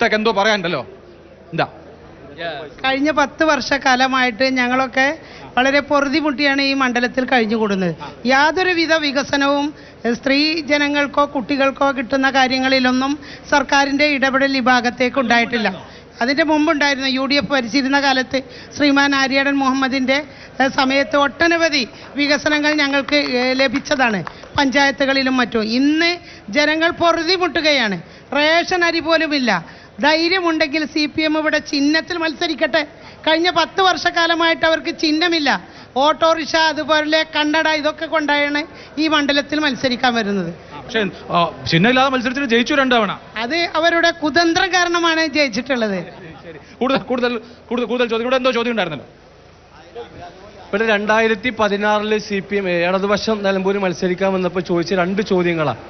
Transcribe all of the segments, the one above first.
ഇത്തക്ക് എന്തോ പറയാനുണ്ടല്ലോ. എന്താ? കഴിഞ്ഞ പത്ത് വർഷക്കാലമായിട്ട് ഞങ്ങളൊക്കെ വളരെ പൊറുതിമുട്ടിയാണ് ഈ മണ്ഡലത്തിൽ കഴിഞ്ഞുകൂടുന്നത് യാതൊരുവിധ വികസനവും സ്ത്രീ ജനങ്ങൾക്കോ കുട്ടികൾക്കോ കിട്ടുന്ന കാര്യങ്ങളിലൊന്നും സർക്കാരിന്റെ ഇടപെടൽ ഈ ഭാഗത്തേക്ക് ഉണ്ടായിട്ടില്ല. അതിന്റെ മുമ്പുണ്ടായിരുന്നു യു ഡി എഫ് ഭരിച്ചിരുന്ന കാലത്ത് ശ്രീമാൻ ആര്യാടൻ മുഹമ്മദിന്റെ സമയത്ത് ഒട്ടനവധി വികസനങ്ങൾ ഞങ്ങൾക്ക് ലഭിച്ചതാണ്. പഞ്ചായത്തുകളിലും മറ്റും. ഇന്ന് ജനങ്ങൾ പൊറുതിമുട്ടുകയാണ്. റേഷൻ അരി പോലുമില്ല. ധൈര്യമുണ്ടെങ്കിൽ സി പി എം ഇവിടെ ചിഹ്നത്തിൽ മത്സരിക്കട്ടെ. കഴിഞ്ഞ പത്ത് വർഷക്കാലമായിട്ട് അവർക്ക് ചിഹ്നമില്ല. ഓട്ടോറിക്ഷ അതുപോലെ കണ്ണട ഇതൊക്കെ കൊണ്ടാണ് ഈ മണ്ഡലത്തിൽ മത്സരിക്കാൻ വരുന്നത്. പക്ഷേ ചിഹ്നമില്ലാതെ മത്സരത്തിൽ ജയിച്ചു രണ്ടാവണ അത് അവരുടെ കുതന്ത്രം കാരണമാണ് ജയിച്ചിട്ടുള്ളത്. കൂടുതൽ കൂടുതൽ കൂടുതൽ കൂടുതൽ ചോദ്യം. ഇവിടെ എന്തോ ചോദ്യം ഉണ്ടായിരുന്നല്ലോ? ഇവിടെ രണ്ടായിരത്തി പതിനാറിൽ സി പി എം ഇടതുപക്ഷം നിലമ്പൂർ മത്സരിക്കാൻ വന്നപ്പോൾ ചോദിച്ച രണ്ട് ചോദ്യങ്ങളാണ്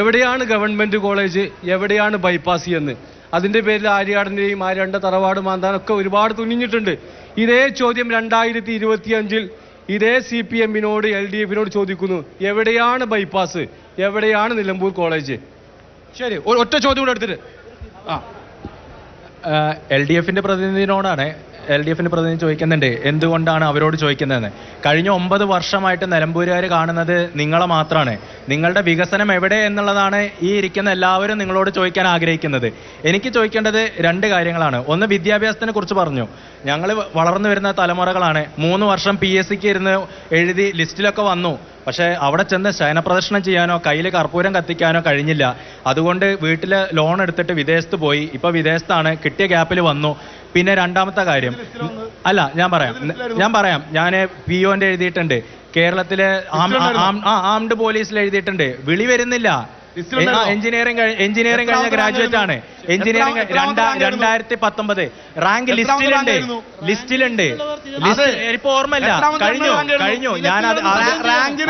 എവിടെയാണ് ഗവൺമെന്റ് കോളേജ് എവിടെയാണ് ബൈപ്പാസ് എന്ന്? അതിന്റെ പേരിൽ ആര്യാടന്റെയും ആ രണ്ട് തറവാട് മാന്താനൊക്കെ ഒരുപാട് തുനിഞ്ഞിട്ടുണ്ട്. ഇതേ ചോദ്യം രണ്ടായിരത്തി ഇരുപത്തി അഞ്ചിൽ ഇതേ സി പി എമ്മിനോട് എൽ ഡി എഫിനോട് ചോദിക്കുന്നു. എവിടെയാണ് ബൈപ്പാസ്? എവിടെയാണ് നിലമ്പൂർ കോളേജ്? ശരി ഒറ്റ ചോദ്യം കൂടെ എടുത്തിട്ട്. ആ. എൽ ഡി എഫിന്റെ പ്രതിനിധിയോടാണ് എൽ ഡി എഫിന്റെ പ്രതിനിധി ചോദിക്കുന്നുണ്ട് എന്തുകൊണ്ടാണ് അവരോട് ചോദിക്കുന്നതെന്ന്. കഴിഞ്ഞ ഒമ്പത് വർഷമായിട്ട് നിലമ്പൂരുകാർ കാണുന്നത് നിങ്ങളെ മാത്രമാണ് നിങ്ങളുടെ വികസനം എവിടെ എന്നുള്ളതാണ് ഈ ഇരിക്കുന്ന എല്ലാവരും നിങ്ങളോട് ചോദിക്കാൻ ആഗ്രഹിക്കുന്നത്. എനിക്ക് ചോദിക്കേണ്ടത് രണ്ട് കാര്യങ്ങളാണ്. ഒന്ന് വിദ്യാഭ്യാസത്തിനെ കുറിച്ച് പറഞ്ഞു. ഞങ്ങൾ വളർന്നു വരുന്ന തലമുറകളാണ്. മൂന്ന് വർഷം പി എസ് സിക്ക് ഇരുന്ന് എഴുതി ലിസ്റ്റിലൊക്കെ വന്നു. പക്ഷേ അവിടെ ചെന്ന് ശയനപ്രദർശനം ചെയ്യാനോ കയ്യിൽ കർപ്പൂരം കത്തിക്കാനോ കഴിഞ്ഞില്ല. അതുകൊണ്ട് വീട്ടിൽ ലോൺ എടുത്തിട്ട് വിദേശത്ത് പോയി. ഇപ്പൊ വിദേശത്താണ്. കിട്ടിയ ഗ്യാപ്പിൽ വന്നു. പിന്നെ രണ്ടാമത്തെ കാര്യം. അല്ല ഞാൻ പറയാം. ഞാൻ പറയാം. ഞാൻ പി ഒന്റെ എഴുതിയിട്ടുണ്ട്. കേരളത്തിലെ ആംഡ് പോലീസിൽ എഴുതിയിട്ടുണ്ട്. വിളി വരുന്നില്ല. എഞ്ചിനീയറിംഗ് എഞ്ചിനീയറിംഗ് കഴിഞ്ഞ ഗ്രാജുവേറ്റ് ആണ്. എഞ്ചിനീയറിംഗ് രണ്ടായിരത്തി പത്തൊമ്പത് റാങ്ക് ലിസ്റ്റിലുണ്ട്. ലിസ്റ്റിലുണ്ട്. ലിസ്റ്റ് ഇപ്പൊ ഓർമ്മയില്ല. കഴിഞ്ഞു? കഴിഞ്ഞു? ഞാൻ അത്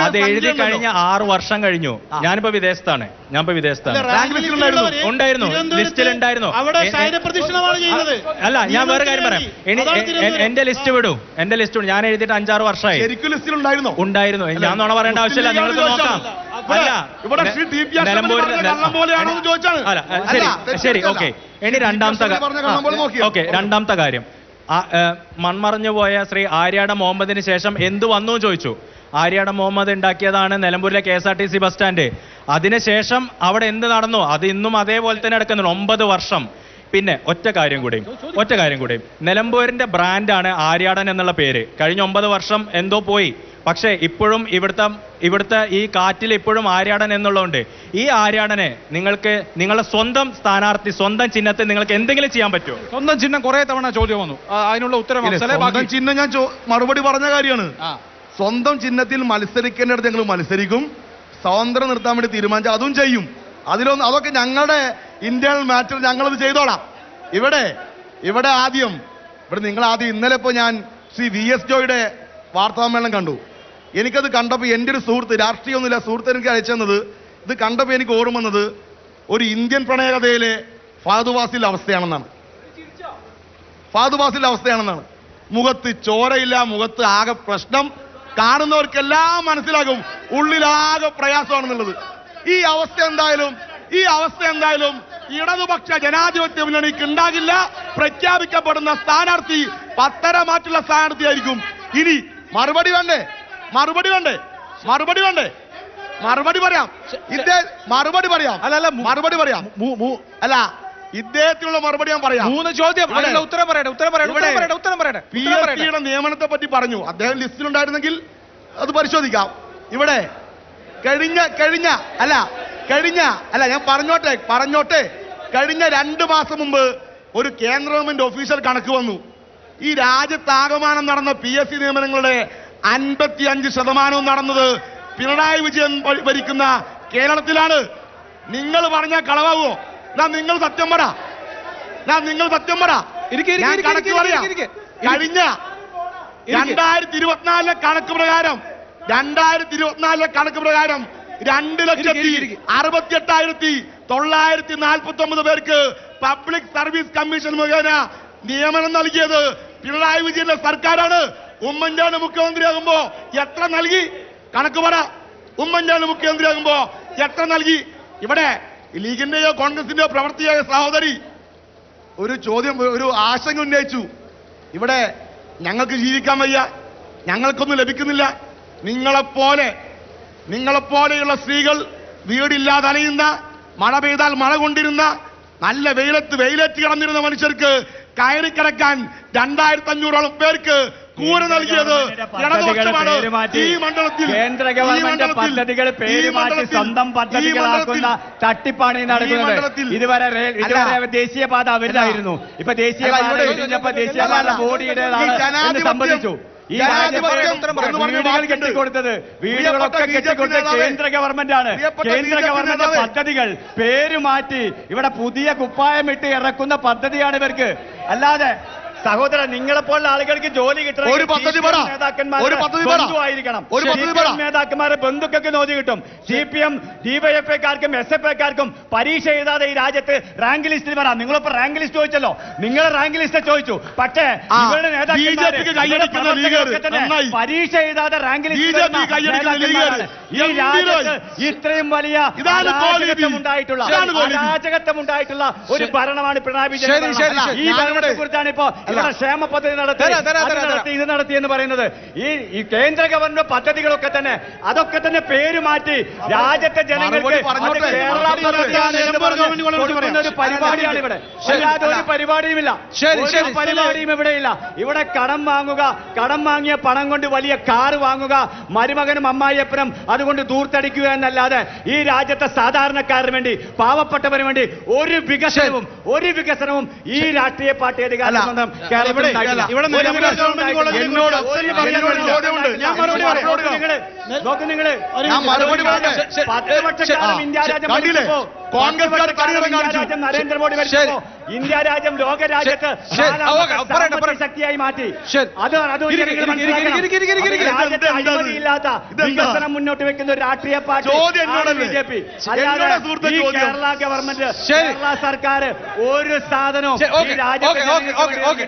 അത് എഴുതി കഴിഞ്ഞ ആറ് വർഷം കഴിഞ്ഞു. ഞാനിപ്പോ വിദേശത്താണ്. ഞാനിപ്പോ വിദേശത്താണ്. ഉണ്ടായിരുന്നു. ലിസ്റ്റിലുണ്ടായിരുന്നു. അല്ല ഞാൻ വേറെ കാര്യം പറയാം. എന്റെ ലിസ്റ്റ് വിടൂ. എന്റെ ലിസ്റ്റ് വിടും. ഞാൻ എഴുതിയിട്ട് അഞ്ചാറ് വർഷമായി. ഉണ്ടായിരുന്നു. ഞാൻ നോണ പറയേണ്ട ആവശ്യമില്ല. നിങ്ങൾക്ക് നോക്കാം. അല്ല ഇവിടെ ശ്രീ കള്ളം പോലെയാണോ എന്ന് ചോദിച്ചാണ്. അല്ല ശരി ഓക്കെ. ഇനി രണ്ടാമത്തെ ഓക്കെ രണ്ടാമത്തെ കാര്യം. മൺമറഞ്ഞു പോയ ശ്രീ ആര്യാട മുഹമ്മദിന് ശേഷം എന്ത് വന്നു ചോദിച്ചു. ആര്യാട മുഹമ്മദ് ഉണ്ടാക്കിയതാണ് നിലമ്പൂരിലെ K S R T C bus stand. അതിനുശേഷം അവിടെ എന്ത് നടന്നു? അത് ഇന്നും അതേപോലെ തന്നെ നടക്കുന്നുണ്ട്. ഒമ്പത് വർഷം. പിന്നെ ഒറ്റ കാര്യം കൂടി. ഒറ്റ കാര്യം കൂടി. നിലമ്പൂരിന്റെ ബ്രാൻഡാണ് ആര്യാടൻ എന്നുള്ള പേര്. കഴിഞ്ഞ ഒമ്പത് വർഷം എന്തോ പോയി. പക്ഷേ ഇപ്പോഴും ഇവിടുത്തെ ഇവിടുത്തെ ഈ കാറ്റിൽ ഇപ്പോഴും ആര്യാടൻ എന്നുള്ളതുകൊണ്ട് ഈ ആര്യാടനെ നിങ്ങൾക്ക് നിങ്ങളുടെ സ്വന്തം സ്ഥാനാർത്ഥി സ്വന്തം ചിഹ്നത്തിൽ നിങ്ങൾക്ക് എന്തെങ്കിലും ചെയ്യാൻ പറ്റുമോ? സ്വന്തം ചിഹ്നം കുറെ തവണ ചോദ്യം വന്നു. അതിനുള്ള ഉത്തരം ചിഹ്നം ഞാൻ മറുപടി പറഞ്ഞ കാര്യമാണ്. സ്വന്തം ചിഹ്നത്തിൽ മത്സരിക്കേണ്ടടുത്ത് ഞങ്ങൾ മത്സരിക്കും. സ്വാതന്ത്ര്യം നിർത്താൻ വേണ്ടി തീരുമാനിച്ച അതും ചെയ്യും. അതിലൊന്ന് അതൊക്കെ ഞങ്ങളുടെ ഇന്റേണൽ മാറ്റർ ഞങ്ങളത് ചെയ്തോളാം. ഇവിടെ ഇവിടെ ആദ്യം ഇവിടെ നിങ്ങൾ ആദ്യം ഇന്നലെ ഇപ്പോൾ ഞാൻ ശ്രീ വി എസ് ജോയുടെ വാർത്താസമ്മേളനം കണ്ടു. എനിക്കത് കണ്ടപ്പോൾ എന്റെ ഒരു സുഹൃത്ത് രാഷ്ട്രീയമൊന്നുമില്ല സുഹൃത്ത് എനിക്ക് അയച്ചെന്നത് ഇത് കണ്ടപ്പോൾ എനിക്ക് ഓർമ്മ വന്നത് ഒരു ഇന്ത്യൻ പ്രണയകഥയിലെ ഫാദുവാസിലെ അവസ്ഥയാണെന്നാണ്. ഫാദുവാസിൽ അവസ്ഥയാണെന്നാണ്. മുഖത്ത് ചോരയില്ല മുഖത്ത് ആകെ പ്രശ്നം കാണുന്നവർക്കെല്ലാം മനസ്സിലാകും ഉള്ളിലാകെ പ്രയാസമാണെന്നുള്ളത്. ഈ അവസ്ഥ എന്തായാലും ഈ അവസ്ഥ എന്തായാലും ഇടതുപക്ഷ ജനാധിപത്യ മുന്നണിക്ക് ഉണ്ടാകില്ല പ്രഖ്യാപിക്കപ്പെടുന്ന സ്ഥാനാർത്ഥി പത്തര മാറ്റുള്ള സ്ഥാനാർത്ഥിയായിരിക്കും. ഇനി മറുപടി വേണ്ടേ? മറുപടി വേണ്ടേ? മറുപടി വേണ്ടേ? മറുപടി പറയാം. ഇതേ മറുപടി പറയാം. അല്ല, അല്ല, മറുപടി പറയാം. അല്ല ഇദ്ദേഹത്തിനുള്ള മറുപടി ഞാൻ പറയാം. മൂന്ന് ചോദ്യം. ഉത്തരം പറയട്ടെ ഉത്തരം പറയട്ടെ ഉത്തരം പറയട്ടെ പി എസ് സിയുടെ നിയമനത്തെ പറ്റി പറഞ്ഞു. അദ്ദേഹം ലിസ്റ്റിലുണ്ടായിരുന്നെങ്കിൽ അത് പരിശോധിക്കാം. ഇവിടെ കഴിഞ്ഞ കഴിഞ്ഞ അല്ല കഴിഞ്ഞ അല്ല ഞാൻ പറഞ്ഞോട്ടെ പറഞ്ഞോട്ടെ. കഴിഞ്ഞ രണ്ട് മാസം മുമ്പ് ഒരു കേന്ദ്ര ഗവൺമെന്റ് ഒഫീഷ്യൽ കണക്ക് വന്നു. ഈ രാജ്യത്താകമാനം നടന്ന പി എസ് സി നിയമനങ്ങളുടെ അൻപത്തി അഞ്ച് ശതമാനവും നടന്നത് പിണറായി വിജയൻ ഭരിക്കുന്ന കേരളത്തിലാണ്. നിങ്ങൾ പറഞ്ഞ കളവാകുമോ ഞാൻ നിങ്ങൾ സത്യം പറ. ഞാൻ നിങ്ങൾ സത്യം പറ. കണക്ക് പറയാ. കഴിഞ്ഞ രണ്ടായിരത്തി ഇരുപത്തിനാലിലെ കണക്ക് പ്രകാരം രണ്ടായിരത്തി ഇരുപത്തിനാലിലെ കണക്ക് പ്രകാരം രണ്ട് ലക്ഷത്തി ഇരിക്ക്, ഇരിക്ക്. അറുപത്തി എട്ടായിരത്തി തൊള്ളായിരത്തി നാൽപ്പത്തി ഒമ്പത് പേർക്ക് പബ്ലിക് സർവീസ് കമ്മീഷൻ മുഖേന നിയമനം നൽകിയത് പിണറായി വിജയന്റെ സർക്കാരാണ്. ഉമ്മൻചാണ്ടി മുഖ്യമന്ത്രിയാകുമ്പോ എത്ര നൽകി? കണക്ക് പറ. ഉമ്മൻചാണ്ടി മുഖ്യമന്ത്രിയാകുമ്പോ എത്ര നൽകി? ഇവിടെ ലീഗിന്റെയോ കോൺഗ്രസിന്റെയോ പ്രവർത്തിയായ സഹോദരി ഒരു ചോദ്യം ഒരു ആശങ്ക ഉന്നയിച്ചു. ഇവിടെ ഞങ്ങൾക്ക് ജീവിക്കാൻ വയ്യ. ഞങ്ങൾക്കൊന്നും ലഭിക്കുന്നില്ല. നിങ്ങളെപ്പോലെ നിങ്ങളെപ്പോലെയുള്ള സ്ത്രീകൾ വീടില്ലാതെ അലയുന്ന മഴ പെയ്താൽ മഴ കൊണ്ടിരുന്ന നല്ല വെയിലത്ത് വെയിലേറ്റ് കിടന്നിരുന്ന മനുഷ്യർക്ക് കയറി കിടക്കാൻ രണ്ടായിരത്തി അഞ്ഞൂറോളം പേർക്ക് കൂര നൽകിയത് ഇടതുപക്ഷമാണ് ഈ മണ്ഡലത്തിൽ കേന്ദ്ര ഗവൺമെന്റ് പദ്ധതികൾ പേരുമാറ്റി മാറ്റി സ്വന്തം പദ്ധതികളാക്കുന്ന തട്ടിപ്പാണ് ഈ നടക്കുന്നത്. ഇതുവരെ. ഇതുവരെ ദേശീയപാത അവരിലായിരുന്നു. ഇപ്പൊ ദേശീയപാത ദേശീയപാത. ബോഡിയുടേതാണ് സംബന്ധിച്ചു. ഈ വീടുകൾ. കെട്ടിക്കൊടുത്തത്. വീടുകളൊക്കെ കെട്ടിക്കൊടുത്തത് കേന്ദ്ര ഗവൺമെന്റ് ആണ് കേന്ദ്ര ഗവൺമെന്റ് പദ്ധതികൾ പേര് മാറ്റി. ഇവിടെ പുതിയ കുപ്പായം ഇട്ട് ഇറക്കുന്ന പദ്ധതിയാണ് ഇവർക്ക്. അല്ലാതെ സഹോദരൻ നിങ്ങളെപ്പോലുള്ള ആളുകൾക്ക് ജോലി കിട്ടണം ഒരു പദ്ധതി പറ. ഒരു. നേതാക്കന്മാരെ ബന്ധുക്കൾക്ക് നോക്കി കിട്ടും സി പി എം ഡിവൈഎഫ്ഐക്കാർക്കും എസ് എഫ് ഐക്കാർക്കും പരീക്ഷ എഴുതാതെ ഈ രാജ്യത്ത് റാങ്ക് ലിസ്റ്റിൽ വരാം നിങ്ങളിപ്പോ റാങ്ക് ലിസ്റ്റ് ചോദിച്ചല്ലോ നിങ്ങൾ റാങ്ക് ലിസ്റ്റ് ചോദിച്ചു പക്ഷേ ഇവരുടെ നേതാക്കന്മാര്. പരീക്ഷ എഴുതാതെ റാങ്ക് ലിസ്റ്റ്. ഈ. രാജ്യത്ത് ഇത്രയും വലിയ ഉണ്ടായിട്ടുള്ള അരാജകത്വം ഉണ്ടായിട്ടുള്ള ഒരു ഭരണമാണ് പിണറായി വിജയൻ. ഈ ഭരണത്തെ കുറിച്ചാണ് ഇപ്പോ ഇവിടെ ക്ഷേമ പദ്ധതി നടത്തി. ഇത് നടത്തി എന്ന് പറയുന്നത് ഈ ഈ കേന്ദ്ര ഗവൺമെന്റ് പദ്ധതികളൊക്കെ തന്നെ അതൊക്കെ തന്നെ പേര് മാറ്റി രാജ്യത്തെ ജനങ്ങൾക്ക് ഒരു പരിപാടിയാണ് ഇവിടെ. അല്ലാതെ ഒരു പരിപാടിയുമില്ല. ഒരു. പരിപാടിയും ഇവിടെയില്ല ഇവിടെ കടം വാങ്ങുക കടം വാങ്ങിയ പണം കൊണ്ട് വലിയ കാറ് വാങ്ങുക മരുമകനും അമ്മായിയപ്പനും അതുകൊണ്ട് ദൂർത്തടിക്കുക എന്നല്ലാതെ ഈ രാജ്യത്തെ സാധാരണക്കാരന് വേണ്ടി പാവപ്പെട്ടവന് വേണ്ടി ഒരു വികസനവും ഒരു വികസനവും ഈ രാഷ്ട്രീയ പാർട്ടി അധികാരം കേരളത്തിൽ. നോക്ക് നിങ്ങൾ. പത്ത് വർഷക്കാലം ഇന്ത്യ രാജ്യം കളികൾ ഇന്ത്യ കാണിച്ചു. നരേന്ദ്രമോദി ഭരിച്ചപ്പോ ഇന്ത്യ രാജ്യം ലോക രാജ്യത്ത്. ശക്തിയായി മാറ്റി. അത് അത് ഇല്ലാത്ത? വികസനം മുന്നോട്ട് വെക്കുന്ന ഒരു രാഷ്ട്രീയ പാർട്ടി? B J P? ഈ കേരള ഗവൺമെന്റ് കേരള സർക്കാർ ഒരു സാധനവും ഈ രാജ്യത്തെ ഓക്കേ,